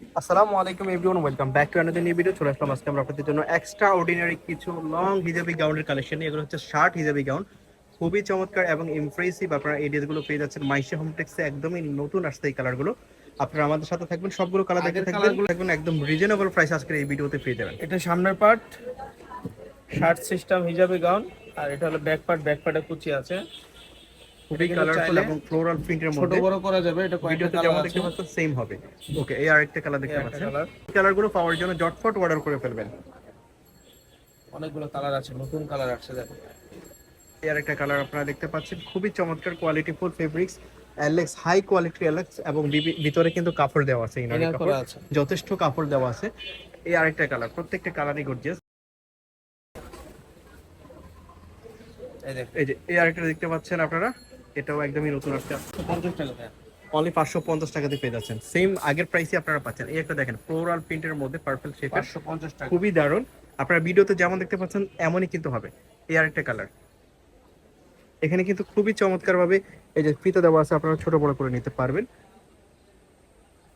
আসসালামু আলাইকুম everyone welcome back to another new video চলে আসলাম আজকে আমরা আপনাদের জন্য এক্সট্রা অর্ডিনারি কিছু লং হিজাবি গাউনের কালেকশন এগুলো হচ্ছে শার্ট হিজাবি গাউন খুবই চমৎকার এবং ইমপ্রেসিভ আপনারা এই ড্রেসগুলো পেয়ে যাচ্ছেন মাইশা হোমটেক্সে একদমই নতুন আসছে এই কালারগুলো আপনারা আমাদের সাথে থাকবেন সবগুলো কালার দেখে থাকবেন। থাকবেন একদম রিজনেবল প্রাইস আজকে এই ভিডিওতে পেয়ে যাবেন। এটা সামনের পার্ট শার্ট সিস্টেম হিজাবি গাউন আর এটা হলো ব্যাক পার্ট ব্যাক পার্টে কুচি আছে। খুবই কালারফুল এবং ফ্লোরাল প্রিন্টের ছোট বড় করা যাবে এটা কয়েকটা কালার আছে। দেখতে পাচ্ছেন সেম হবে। ওকে এই আরেকটা কালার দেখতে পাচ্ছেন। কালারগুলো পাওয়ার জন্য জটফট অর্ডার করে ফেলবেন। অনেকগুলো কালার আছে নতুন কালার আসছে দেখো। এই আরেকটা কালার আপনারা দেখতে পাচ্ছেন খুবই চমৎকার quality full fabrics Alex high quality Alex এবং ভিতরে কিন্তু কাপড় দেওয়া আছে ইনার কাপড়। যথেষ্ট কাপড় দেওয়া আছে। এই আরেকটা কালার প্রত্যেকটা কালারই গর্জিয়াস এই যে এই আরেকটা দেখতে পাচ্ছেন আপনারা? এটাও একদমই নতুন আসছে। 50 টাকা অনলি পাঁচশো পঞ্চাশ টাকাতে পেয়ে যাচ্ছেন। সেম আগের প্রাইসে আপনারা পাচ্ছেন। এই একটা দেখেন ফ্লোরাল প্রিন্টের মধ্যে পার্পল শেপের 550 টাকা। খুবই দারুণ। আপনারা ভিডিওতে যেমন দেখতে পাচ্ছেন এমনই কিন্তু হবে। এই আরেকটা কালার এখানে কিন্তু খুবই চমৎকার ভাবে এই যে ফিতা দেওয়া আছে আপনারা ছোট বড় করে নিতে পারবেন।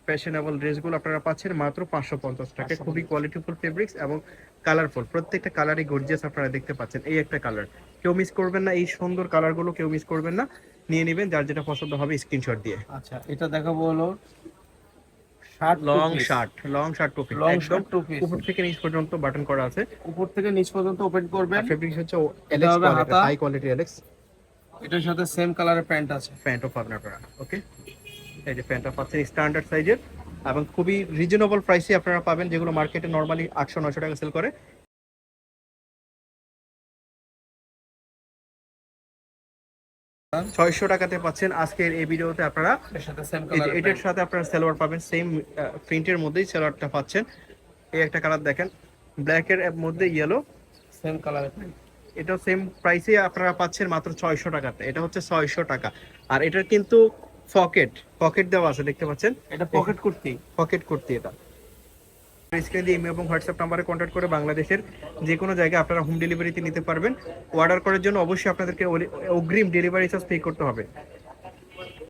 ফ্যাশনেবল ড্রেসগুলো আপনারা পাচ্ছেন মাত্র পাঁচশো পঞ্চাশ টাকা খুবই কোয়ালিটিফুল ফেব্রিক্স এবং কালারফুল প্রত্যেকটা কালারই গর্জিয়াস আপনারা দেখতে পাচ্ছেন এই একটা কালার কেউ মিস করবেন না এই সুন্দর কালারগুলো কেউ মিস করবেন না নিয়ে নেবেন যার যেটা পছন্দ হবে স্ক্রিনশট দিয়ে। আচ্ছা এটা দেখাবো হলো shirt long shirt long shirt to long একদম শার্ট টু পিস উপর থেকে নিচ পর্যন্ত বাটন করা আছে। উপর থেকে নিচ পর্যন্ত ওপেন করবেন। ফেব্রিক্স হচ্ছে হবে হাতা। হাই কোয়ালিটি অ্যালেক্স এটার সাথে সেম কালারের প্যান্ট আছে। প্যান্টও পাবেন আপনারা ওকে এই যে প্যান্টটা পাচ্ছেন স্ট্যান্ডার্ড সাইজের এবং খুবই রিজনেবল প্রাইসে আপনারা পাবেন যেগুলো মার্কেটে নর্মালি আটশো নশো টাকা সেল করে। ছয়শো টাকাতে পাচ্ছেন আজকের এই ভিডিওতে আপনারা। এটার সাথে আপনারা সালোয়ার পাবেন সেম প্রিন্টের মধ্যেই সালোয়ারটা পাচ্ছেন। এই একটা কালার দেখেন ব্ল্যাকের মধ্যে ইয়েলো সেম কালার এটা সেম প্রাইসে আপনারা পাচ্ছেন মাত্র ছয়শো টাকাতে। এটা হচ্ছে ছয়শো টাকা। আর এটার কিন্তু পকেট পকেট দেওয়া আছে দেখতে পাচ্ছেন? এটা পকেট কুর্তি। পকেট কুর্তি এটা। স্ক্রিনে দিয়ে ইমেল এবং হোয়াটসঅ্যাপ নাম্বারে কন্ট্যাক্ট করে বাংলাদেশের যে কোনো জায়গায় আপনারা হোম ডেলিভারিতে নিতে পারবেন। অর্ডার করার জন্য অবশ্যই আপনাদেরকে অগ্রিম ডেলিভারি চার্জ পে করতে হবে।